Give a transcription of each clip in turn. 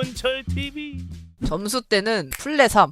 장문철 TV 점수 때는 플레 3.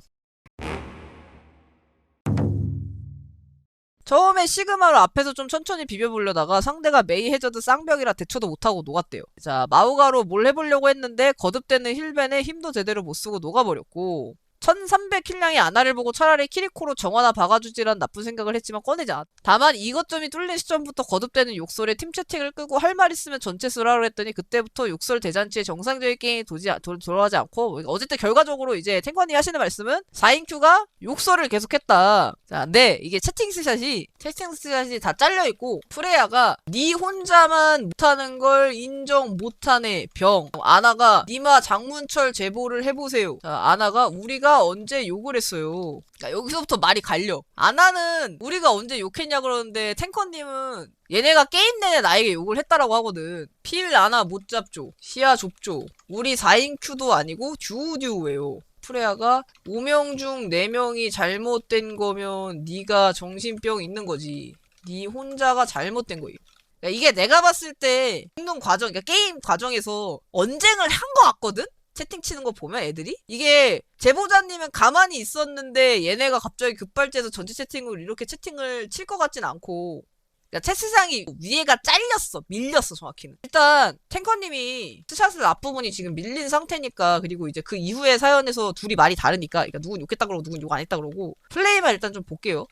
처음에 시그마를 앞에서 좀 천천히 비벼보려다가 상대가 메이 해저드 쌍벽이라 대처도 못하고 녹았대요. 자, 마우가로 뭘 해보려고 했는데 거듭되는 힐벤에 힘도 제대로 못 쓰고 녹아버렸고 1300 킬량의 아나를 보고 차라리 키리코로 정화나 박아주지란 나쁜 생각을 했지만 꺼내지 않았다. 다만 이것점이 뚫린 시점부터 거듭되는 욕설에 팀 채팅을 끄고 할 말 있으면 전체 쓰라고 했더니 그때부터 욕설 대잔치에 정상적인 게임이 도지, 도, 돌아가지 않고 어쨌든 결과적으로 이제 탱커님 하시는 말씀은 4인큐가 욕설을 계속했다. 자, 근데 이게 채팅 스샷이 채팅 스샷이 다 잘려 있고 프레야가 니 혼자만 못하는 걸 인정 못하네 병. 아나가 니마 장문철 제보를 해보세요. 자, 아나가 우리가 언제 욕을 했어요. 그러니까 여기서부터 말이 갈려. 아나는 우리가 언제 욕했냐 그러는데 탱커님은 얘네가 게임 내내 나에게 욕을 했다라고 하거든. 필 아나 못 잡죠. 시야 좁죠. 우리 4인 큐도 아니고 듀듀예요. 프레아가 5명 중 4명이 잘못된 거면 네가 정신병 있는 거지. 네 혼자가 잘못된 거예요. 이게 내가 봤을 때 행동 과정, 그러니까 게임 과정에서 언쟁을 한 거 같거든? 채팅 치는 거 보면 애들이? 이게 제보자님은 가만히 있었는데 얘네가 갑자기 급발진해서 전체 채팅으로 이렇게 채팅을 칠 것 같진 않고. 그러니까 채스상이 위에가 잘렸어 밀렸어 정확히는. 일단 탱커님이 스샷을 앞부분이 지금 밀린 상태니까 그리고 이제 그 이후의 사연에서 둘이 말이 다르니까 그러니까 누군 욕했다 그러고 누군 욕 안 했다 그러고 플레이만 일단 좀 볼게요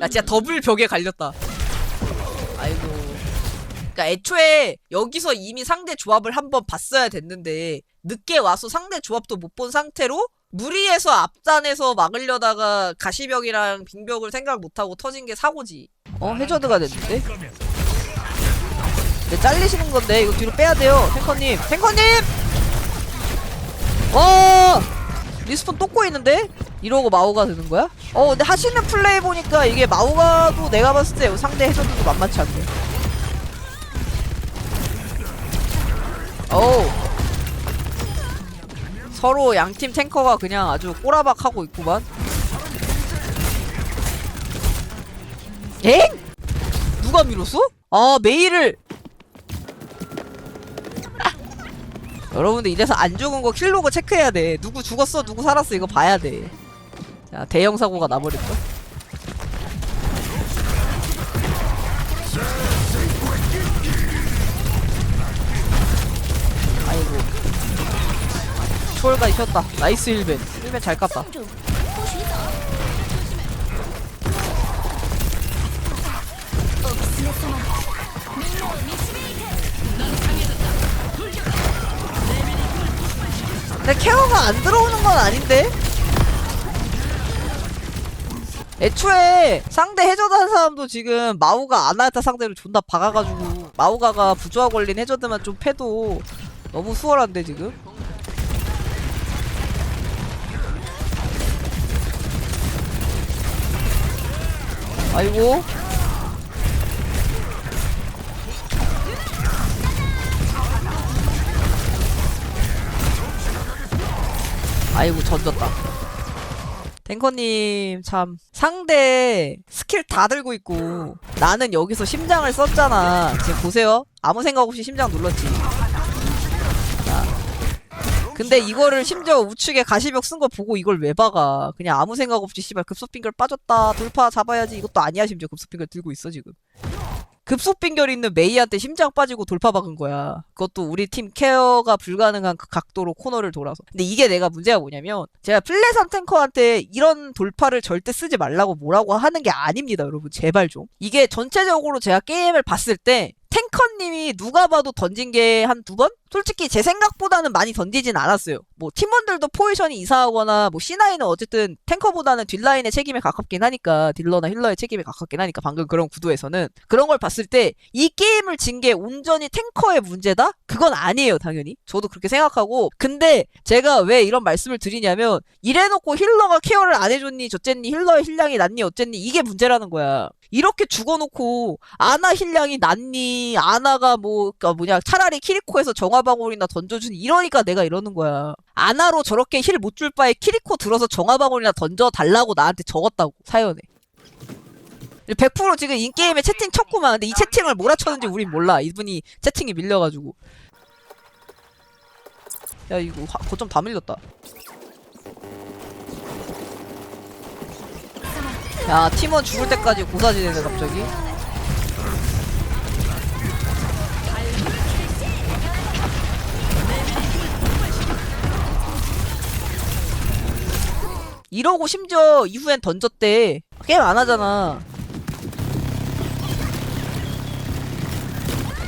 야 진짜 더블 벽에 갈렸다 아이고 그러니까 애초에 여기서 이미 상대 조합을 한번 봤어야 됐는데 늦게 와서 상대 조합도 못 본 상태로 무리해서 앞단에서 막으려다가 가시벽이랑 빙벽을 생각 못하고 터진 게 사고지. 어 해저드가 됐는데? 네, 잘리시는 건데 이거 뒤로 빼야 돼요, 탱커님. 탱커님! 어 리스폰 또 꼬이는데? 이러고 마오가 되는 거야? 어 근데 하시는 플레이 보니까 이게 마오가도 내가 봤을 때 상대 해저드도 만만치 않네. 어우 서로 양팀 탱커가 그냥 아주 꼬라박 하고 있구만 엥? 누가 밀었어? 아 메이를 여러분들 이래서 안 죽은 거 킬로그 체크해야 돼 누구 죽었어 누구 살았어 이거 봐야 돼 야, 대형 사고가 나버렸죠? 아이고. 초월까지 켰다. 나이스 1벤. 1벤 잘 깠다. 근데 케어가 안 들어오는 건 아닌데? 애초에 상대 해저드 한 사람도 지금 마우가 아나타 상대로 존나 박아가지고 마우가가 부조화 걸린 해저드만 좀 패도 너무 수월한데 지금? 아이고. 아이고 던졌다. 탱커님 참 상대 스킬 다 들고 있고 나는 여기서 심장을 썼잖아. 지금 보세요. 아무 생각 없이 심장 눌렀지. 자. 근데 이거를 심지어 우측에 가시벽 쓴 거 보고 이걸 왜 박아? 그냥 아무 생각 없이 씨발 급속빙결 빠졌다. 돌파 잡아야지. 이것도 아니야. 심지어 급속빙결 들고 있어 지금 급속 빙결 있는 메이한테 심장 빠지고 돌파 박은 거야. 그것도 우리 팀 케어가 불가능한 그 각도로 코너를 돌아서. 근데 이게 내가 문제가 뭐냐면 제가 플레산 탱커한테 이런 돌파를 절대 쓰지 말라고 뭐라고 하는 게 아닙니다, 여러분. 제발 좀. 이게 전체적으로 제가 게임을 봤을 때 탱커 님이 누가 봐도 던진 게 한 두 번? 솔직히 제 생각보다는 많이 던지진 않았어요. 뭐 팀원들도 포지션이 이상하거나 뭐 C9은 어쨌든 탱커보다는 뒷라인의 책임에 가깝긴 하니까 딜러나 힐러의 책임에 가깝긴 하니까 방금 그런 구도에서는. 그런 걸 봤을 때 이 게임을 진 게 온전히 탱커의 문제다? 그건 아니에요 당연히. 저도 그렇게 생각하고. 근데 제가 왜 이런 말씀을 드리냐면 이래놓고 힐러가 케어를 안 해줬니? 저쨌니 힐러의 힐량이 낮니? 어쨌니? 이게 문제라는 거야. 이렇게 죽어놓고 아나 힐량이 낮니? 아나 가 뭐 그니까 뭐냐 차라리 키리코에서 정화 정화방울이나 던져주니 이러니까 내가 이러는 거야. 아나로 저렇게 힐 못 줄 바에 키리코 들어서 정화방울이나 던져달라고 나한테 적었다고 사연에. 100% 지금 인게임에 채팅 쳤구만. 근데 이 채팅을 뭐라 쳤는지 우린 몰라. 이분이 채팅이 밀려가지고. 야 이거 화- 거점 다 밀렸다. 야 팀원 죽을 때까지 고사지네네 갑자기. 이러고 심지어 이후엔 던졌대. 게임 안 하잖아.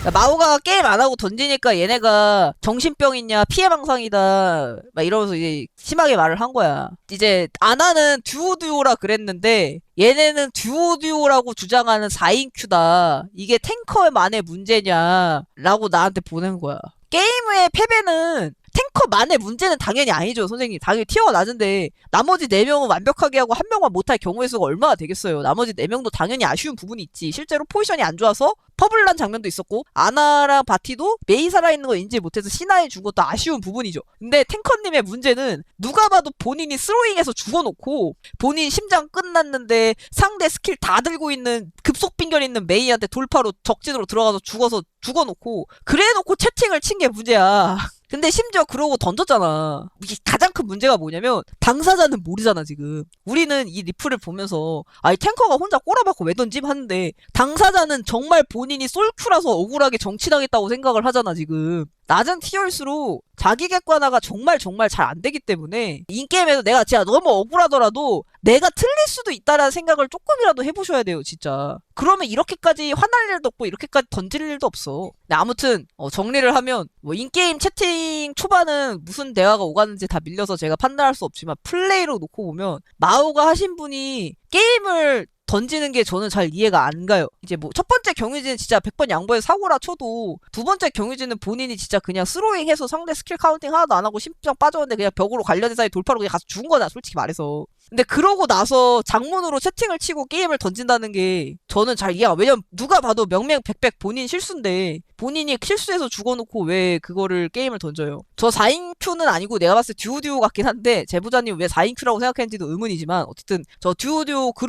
야, 마오가 게임 안 하고 던지니까 얘네가 정신병이냐 피해망상이다 막 이러면서 이제 심하게 말을 한 거야. 이제 아나는 듀오 듀오라 그랬는데 얘네는 듀오 듀오라고 주장하는 4인 큐다. 이게 탱커만의 문제냐라고 나한테 보낸 거야. 게임 의 패배는 탱커만의 문제는 당연히 아니죠, 선생님. 당연히 티어가 낮은데 나머지 4명은 완벽하게 하고 한 명만 못할 경우의 수가 얼마나 되겠어요. 나머지 4명도 당연히 아쉬운 부분이 있지. 실제로 포지션이 안 좋아서 퍼블난 장면도 있었고 아나랑 바티도 메이 살아있는 거 인지 못해서 시나에 준 것도 아쉬운 부분이죠. 근데 탱커님의 문제는 누가 봐도 본인이 스로잉에서 죽어놓고 본인 심장 끝났는데 상대 스킬 다 들고 있는 급속 빙결 있는 메이한테 돌파로 적진으로 들어가서 죽어서 죽어놓고 그래놓고 채팅을 친 게 문제야. 근데 심지어 그러고 던졌잖아. 이게 가장 큰 문제가 뭐냐면 당사자는 모르잖아 지금. 우리는 이 리플을 보면서 아이 탱커가 혼자 꼬라박고 왜 던짐 하는데 당사자는 정말 본인이 솔큐라서 억울하게 정치당했다고 생각을 하잖아 지금. 낮은 티어일수록 자기 객관화가 정말 정말 잘 안 되기 때문에 인게임에서 내가 진짜 너무 억울하더라도 내가 틀릴 수도 있다라는 생각을 조금이라도 해보셔야 돼요 진짜. 그러면 이렇게까지 화날 일도 없고 이렇게까지 던질 일도 없어. 네, 아무튼 어, 정리를 하면 뭐 인게임 채팅 초반은 무슨 대화가 오가는지 다 밀려서 제가 판단할 수 없지만 플레이로 놓고 보면 마오가 하신 분이 게임을 던지는 게 저는 잘 이해가 안 가요. 이제 뭐 첫 번째 경유지는 진짜 100번 양보해서 사고라 쳐도 두 번째 경유지는 본인이 진짜 그냥 스로잉 해서 상대 스킬 카운팅 하나도 안 하고 심장 빠졌는데 그냥 벽으로 관련된 사이 돌파로 그냥 가서 죽은 거다 솔직히 말해서. 근데 그러고 나서 장문으로 채팅을 치고 게임을 던진다는 게 저는 잘 이해가 왜냐면 누가 봐도 명명백백 본인 실수인데 본인이 실수해서 죽어놓고 왜 그거를 게임을 던져요. 저 4인 큐는 아니고 내가 봤을 때 듀오 듀오 같긴 한데 제보자님 왜 4인 큐라고 생각했는지도 의문이지만 어쨌든 저 듀오 듀오 그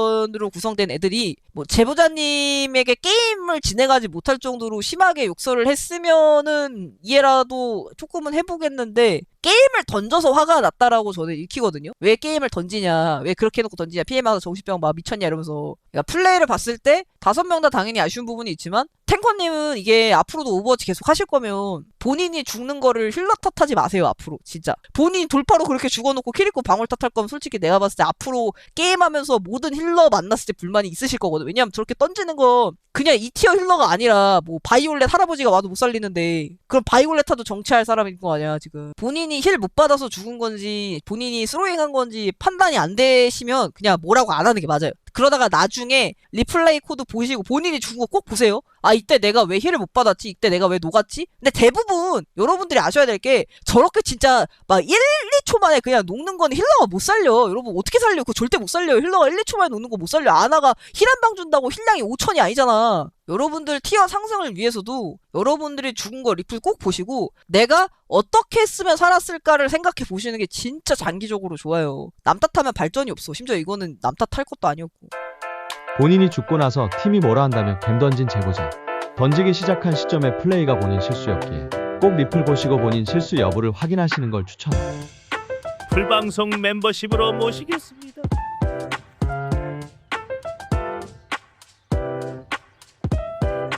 룹원으로 구성된 애들이 뭐 제보자님에게 게임을 진행하지 못할 정도로 심하게 욕설을 했으면은 이해라도 조금은 해보겠는데 게임을 던져서 화가 났다라고 저는 읽히거든요. 왜 게임을 던지냐, 왜 그렇게 해놓고 던지냐, 피해망사 정신병 막 미쳤냐 이러면서. 그러니까 플레이를 봤을 때 다섯 명 다 당연히 아쉬운 부분이 있지만 탱커님은 이게 앞으로도 오버워치 계속 하실 거면 본인이 죽는 거를 힐러 탓하지 마세요 앞으로. 진짜. 본인이 돌파로 그렇게 죽어놓고 키리코 방울 탓할 거면 솔직히 내가 봤을 때 앞으로 게임하면서 모든 힐러 만났을 때 불만이 있으실 거거든. 왜냐면 저렇게 던지는 건 그냥 이 티어 힐러가 아니라 뭐 바이올렛 할아버지가 와도 못 살리는데 그럼 바이올렛타도 정치할 사람인 거 아니야 지금. 본인이 힐 못 받아서 죽은 건지 본인이 스로잉한 건지 판단이 안 되시면 그냥 뭐라고 안 하는 게 맞아요 그러다가 나중에 리플레이 코드 보시고 본인이 죽은 거꼭 보세요. 아, 이때 내가 왜 힐을 못 받았지? 이때 내가 왜 녹았지? 근데 대부분 여러분들이 아셔야 될 게 저렇게 진짜 막 1, 2초 만에 그냥 녹는 거는 힐러가 못 살려. 여러분 어떻게 살려? 그거 절대 못 살려요. 힐러가 1, 2초 만에 녹는 거 못 살려. 아나가 힐 한 방 준다고 힐량이 5천이 아니잖아. 여러분들 티어 상승을 위해서도 여러분들이 죽은 거 리플 꼭 보시고 내가 어떻게 했으면 살았을까를 생각해 보시는 게 진짜 장기적으로 좋아요. 남 탓하면 발전이 없어. 심지어 이거는 남 탓할 것도 아니었고. 본인이 죽고 나서 팀이 뭐라 한다면 뱀 던진 제보자. 던지기 시작한 시점에 플레이가 본인 실수였기에 꼭 리플 보시고 본인 실수 여부를 확인하시는 걸 추천. 풀방송 멤버십으로 모시겠습니다.